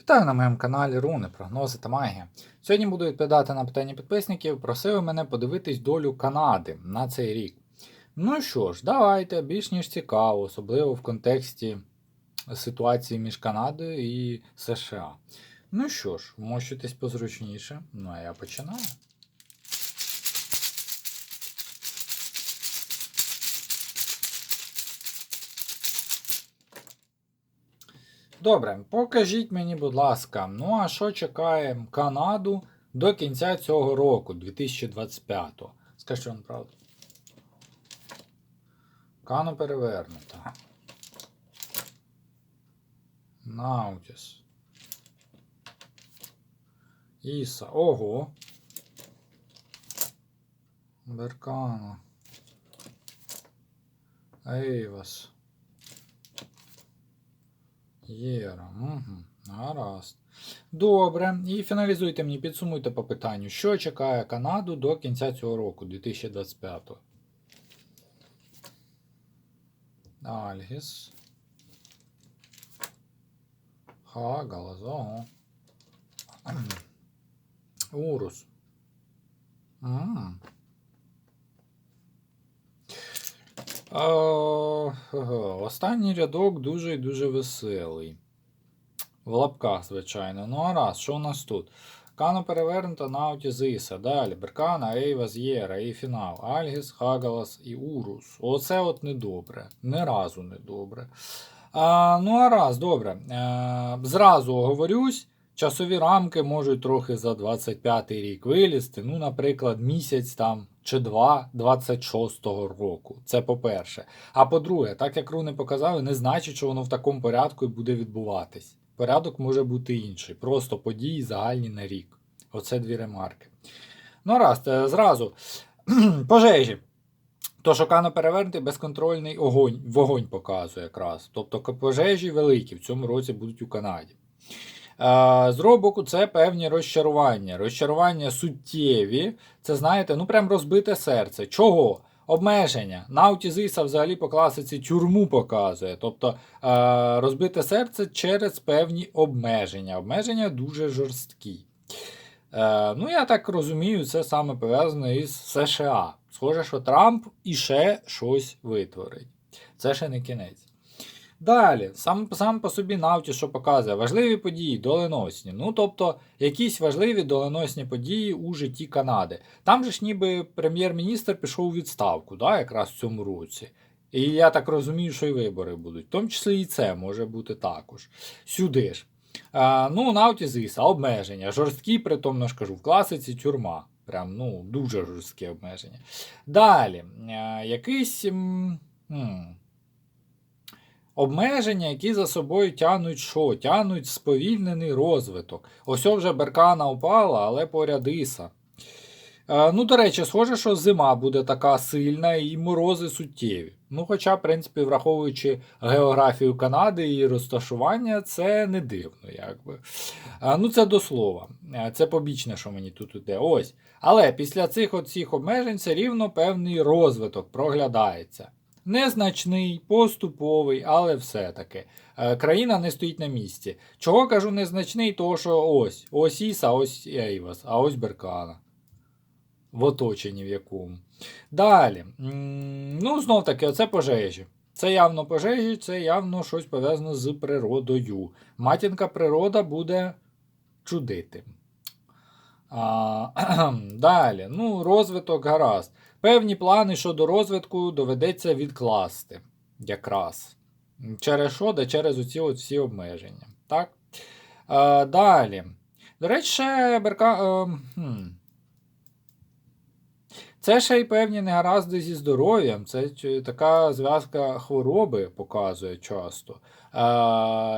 Вітаю на моєму каналі Руни, прогнози та магія. Сьогодні буду відповідати на питання підписників. Просили мене подивитись долю Канади на цей рік. Ну що ж, давайте, більш ніж цікаво, особливо в контексті ситуації між Канадою і США. Ну що ж, вмощуйтесь позручніше. Ну а я починаю. Добре, покажіть мені, будь ласка, ну а що чекає Канаду до кінця цього року, 2025-го? Скажіть вам правду. Кану перевернута. Наутіс. Іса. Ого. Беркана. Ейвас. Єра. Угу. Гаразд. Добре. І фіналізуйте мені, підсумуйте по питанню, що чекає Канаду до кінця цього року, 2025. Альгіс. Хагалас. Ого. Урус. А, Останній рядок дуже і дуже веселий. В лапках, звичайно. Ну а раз, що у нас тут? Кано перевернута Науті Зиса. Далі. Беркана, Ейва, З'єра і фінал. Альгіс, Хагалас і Урус. Оце от недобре. Не разу недобре. А, ну а раз, добре. А, зразу оговорюсь. Часові рамки можуть трохи за 25 рік вилізти. Ну, наприклад, місяць там чи два 26-го року. Це по-перше. А по-друге, так як руни показали, не значить, що воно в такому порядку і буде відбуватись. Порядок може бути інший. Просто події загальні на рік. Оце дві ремарки. Ну, раз, е, зразу. Пожежі. То, що кано перевернутий, безконтрольний огонь, вогонь показує якраз. Тобто пожежі великі в цьому році будуть у Канаді. Е, З робоку це певні розчарування. Розчарування суттєві. Це, знаєте, ну прям розбите серце. Чого? Обмеження. Науті Зиса взагалі по класиці тюрму показує. Тобто е, розбите серце через певні обмеження. Обмеження дуже жорсткі. Е, ну, я так розумію, це саме пов'язано із США. Схоже, що Трамп іще щось витворить. Це ще не кінець. Далі, сам, сам по собі Навті, що показує, важливі події, доленосні. Ну, тобто, якісь важливі доленосні події у житті Канади. Там же ж ніби прем'єр-міністр пішов у відставку, да, якраз в цьому році. І я так розумію, що і вибори будуть. В тому числі і це може бути також. Сюди ж. А, ну, Науті Зиса, обмеження. Жорсткі, притомно ж кажу, в класиці тюрма. Прям, ну, дуже жорсткі обмеження. Далі, а, якийсь. м, м, Обмеження, які за собою тянуть що? Тянуть сповільнений розвиток. Ось вже беркана упала, але поряд іса. Е, ну, до речі, схоже, що зима буде така сильна і морози суттєві. Ну, хоча, в принципі, враховуючи географію Канади і розташування, це не дивно, якби. Е, ну, це до слова. Е, Це побічне, що мені тут іде. Ось. Але після цих оцих обмежень все рівно певний розвиток проглядається. Незначний, поступовий, але все-таки. Е, Країна не стоїть на місці. Чого кажу незначний? Того, що ось ось Іса, ось Ейвас, а ось Беркана. В оточенні в якому. Далі. Ну, знов таки, оце пожежі. Це явно пожежі, це явно щось пов'язане з природою. Матінка природа буде чудити. А, далі. Ну, розвиток гаразд. Певні плани щодо розвитку доведеться відкласти. Якраз. Через що? Да через оці от всі обмеження. Так? Е, далі. До речі, Берка. Е, хм. Це ще й певні негаразди зі здоров'ям. Це така зв'язка хвороби показує часто.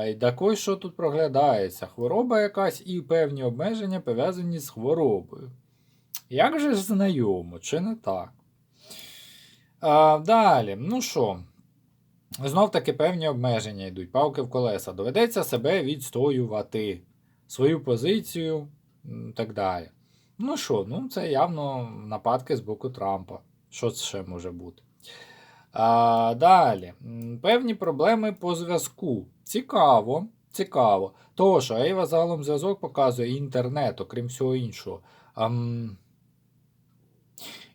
І також, що тут проглядається? Хвороба якась і певні обмеження пов'язані з хворобою. Як же знайомо, чи не так? А, далі, ну що, знов таки певні обмеження йдуть, палки в колеса. Доведеться себе відстоювати, свою позицію м, так далі. Ну що, ну це явно нападки з боку Трампа. Що це ще може бути? А, далі, певні проблеми по зв'язку. Цікаво. Цікаво. Того, що Ейва загалом зв'язок показує інтернет, окрім всього іншого. Ам...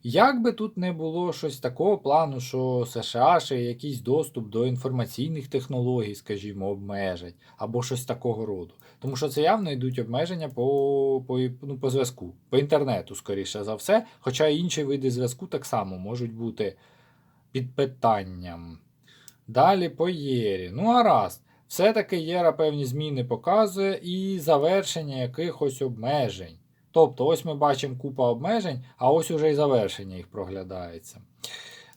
Як би тут не було щось такого плану, що США ще якийсь доступ до інформаційних технологій, скажімо, обмежать, або щось такого роду. Тому що це явно йдуть обмеження по, по, ну, по зв'язку, по інтернету, скоріше за все. Хоча інші види зв'язку так само можуть бути під питанням. Далі по Єрі. Ну, гаразд. Все-таки Єра певні зміни показує і завершення якихось обмежень. Тобто, ось ми бачимо купа обмежень, а ось уже і завершення їх проглядається.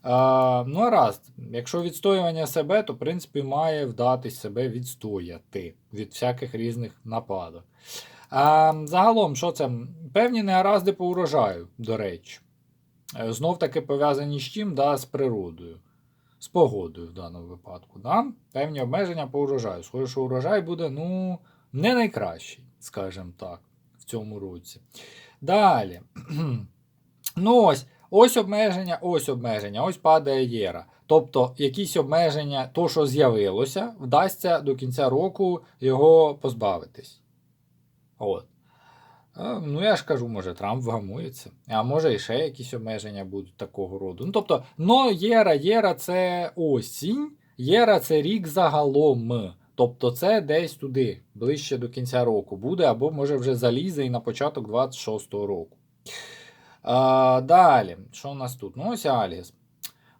А, ну, гаразд, якщо відстоювання себе, то в принципі має вдатись себе відстояти від всяких різних нападок. А, загалом, що це? Певні негаразди по урожаю, до речі. Е, Знов таки пов'язані з чим? Да, з природою. З погодою в даному випадку. Да? Певні обмеження по урожаю. Схоже, що урожай буде ну, не найкращий, скажімо так, цьому році. Далі. ну ось, ось обмеження, ось обмеження, ось падає єра. Тобто якісь обмеження, то, що з'явилося, вдасться до кінця року його позбавитись. От. Ну, я ж кажу, може, Трамп вгамується. А може і ще якісь обмеження будуть такого роду. Ну, тобто, но Єра, Єра це осінь, Єра це рік загалом. Тобто це десь туди, ближче до кінця року буде, або може вже залізе і на початок 26-го року. А, далі, що у нас тут? Ну, ось Альгіс.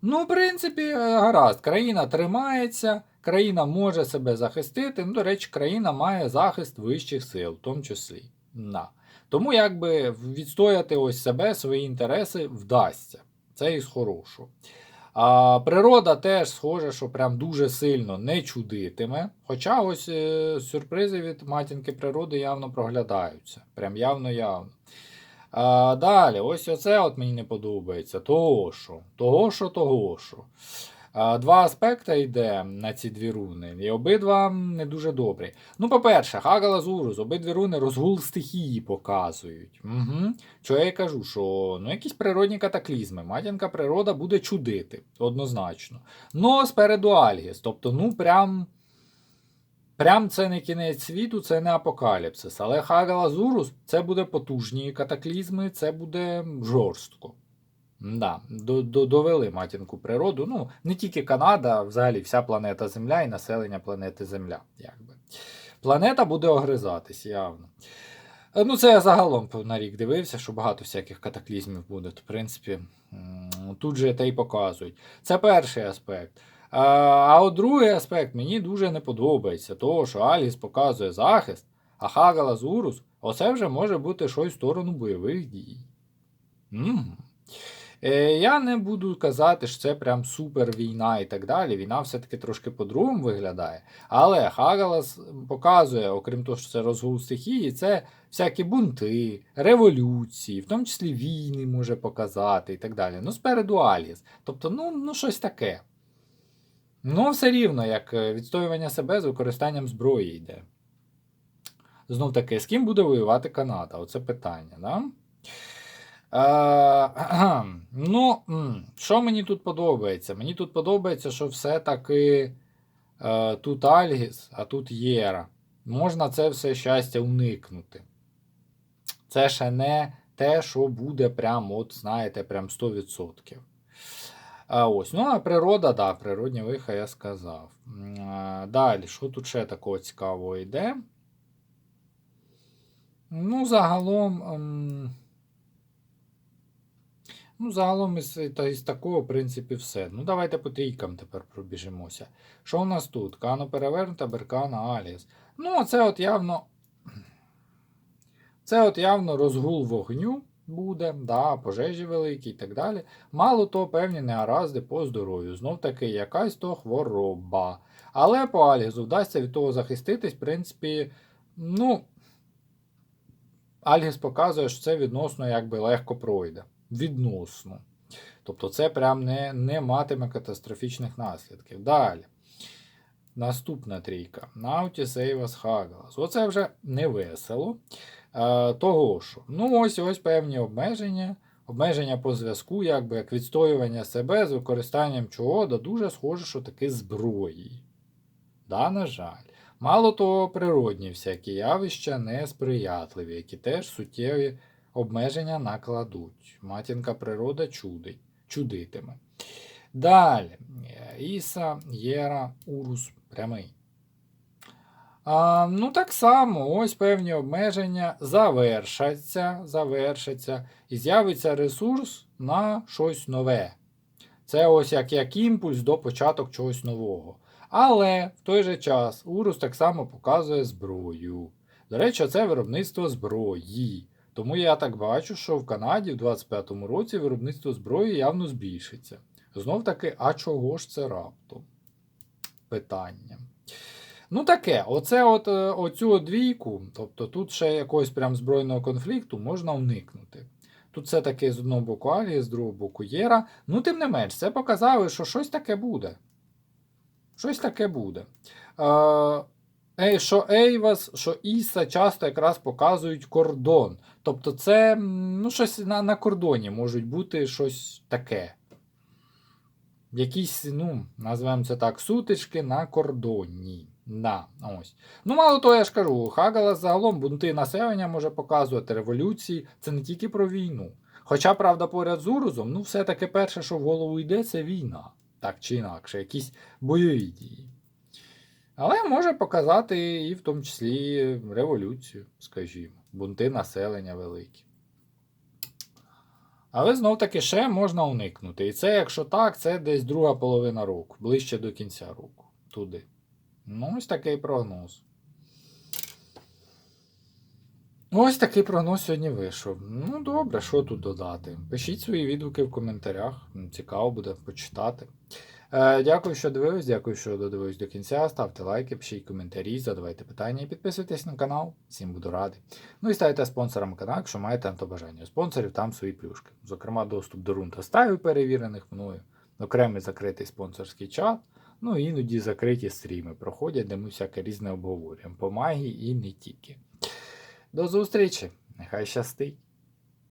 Ну, в принципі, е, гаразд, країна тримається, країна може себе захистити. Ну, до речі, країна має захист вищих сил, в тому числі. Да. Тому якби відстояти ось себе, свої інтереси вдасться. Це із хорошого. А природа теж схоже, що прям дуже сильно не чудитиме. Хоча ось е, сюрпризи від матінки природи явно проглядаються. Прям явно-явно. А, далі, ось оце от мені не подобається. Того що, того що, того що. Два аспекти йде на ці дві руни, і обидва не дуже добрі. Ну, по-перше, Хагала Зурус, обидві руни розгул стихії показують. Угу. Що я й кажу, що ну, якісь природні катаклізми, матінка природа буде чудити, однозначно. Ну, спереду Альгіс, тобто, ну, прям. Прям це не кінець світу, це не апокаліпсис. Але Хагала Зурус це буде потужні катаклізми, це буде жорстко. Да, до, до, довели матінку природу. Ну, не тільки Канада, взагалі вся планета Земля і населення планети Земля. Якби. Планета буде огризатись явно. Е, Ну, це я загалом на рік дивився, що багато всяких катаклізмів буде. В принципі, тут же те й показують. Це перший аспект. А, от другий аспект мені дуже не подобається, того, що Аліс показує захист, а Хагала Зурус оце вже може бути щось в сторону бойових дій. М. я не буду казати, що це прям супер війна і так далі. Війна все-таки трошки по-другому виглядає. Але Хагалас показує, окрім того, що це розгул стихії, це всякі бунти, революції, в тому числі війни може показати і так далі. Ну, спереду Аліс. Тобто, ну, ну щось таке. Ну, все рівно, як е, відстоювання себе з використанням зброї йде. Знов таки, з ким буде воювати Канада? Оце питання, да? Ну, що мені тут подобається? Мені тут подобається, що все-таки е, тут Альгіс, а тут Єра. Можна це все щастя уникнути. Це ще не те, що буде прям, от, знаєте, прям 100%. А ось, ну, а природа, да, природні виха я сказав. Е, Далі, що тут ще такого цікавого йде? Ну, загалом. Ну, загалом із, та, із такого, в принципі, все. Ну, давайте по трійкам тепер пробіжимося. Що у нас тут? Кано перевернута, Беркана, Аліс. Ну, це от явно. Це от явно розгул вогню буде, да, пожежі великі і так далі. Мало то певні негаразди по здоров'ю. Знов таки, якась то хвороба. Але по Альгізу вдасться від того захиститись, в принципі, ну. Альгіс показує, що це відносно якби легко пройде відносно. Тобто це прям не не матиме катастрофічних наслідків. Далі. Наступна трійка. Наутіс Ейвас Хагалас. Оце вже не весело. Е, того що, ну ось ось певні обмеження. Обмеження по зв'язку, якби як відстоювання себе з використанням чого, да дуже схоже, що таки зброї. Да, на жаль. Мало того, природні всякі явища несприятливі, які теж суттєві обмеження накладуть. Матінка природа чудить, чудитиме. Далі. Іса, Єра, Урус прямий. А, ну, так само, ось певні обмеження завершаться, завершаться, і з'явиться ресурс на щось нове. Це ось як, як імпульс до початок чогось нового. Але в той же час Урус так само показує зброю. До речі, це виробництво зброї. Тому я так бачу, що в Канаді в 25-му році виробництво зброї явно збільшиться. Знов таки, а чого ж це раптом? Питання. Ну таке, оце от, е, оцю двійку, тобто тут ще якогось прям збройного конфлікту можна уникнути. Тут все-таки з одного боку Алія, з другого боку Єра. Ну, тим не менш, це показало, що щось таке буде. Щось таке буде. Е, що Ейвас, що Іса часто якраз показують кордон. Тобто, це ну, щось на, на кордоні можуть бути щось таке. Якісь, ну, називаємо це так, сутички на кордоні. Да, ось. Ну, мало того, я ж кажу, Хагалас загалом бунти населення може показувати революції. Це не тільки про війну. Хоча, правда, поряд з Урузом, ну, все-таки перше, що в голову йде, це війна. Так чи інакше, якісь бойові дії. Але може показати і в тому числі революцію, скажімо, бунти населення великі. Але знов таки ще можна уникнути. І це, якщо так, це десь друга половина року, ближче до кінця року. Туди. Ну, ось такий прогноз. Ось такий прогноз сьогодні вийшов. Ну, добре, що тут додати? Пишіть свої відгуки в коментарях. Цікаво буде почитати. Е, дякую, що дивились, дякую, що додивились до кінця. Ставте лайки, пишіть коментарі, задавайте питання і підписуйтесь на канал. Всім буду радий. Ну і ставайте спонсором каналу, якщо маєте на то бажання. Спонсорів там свої плюшки. Зокрема, доступ до рун та стаю перевірених мною, окремий закритий спонсорський чат. Ну і іноді закриті стріми проходять, де ми всяке різне обговорюємо по магії і не тільки. До зустрічі! Нехай щастить!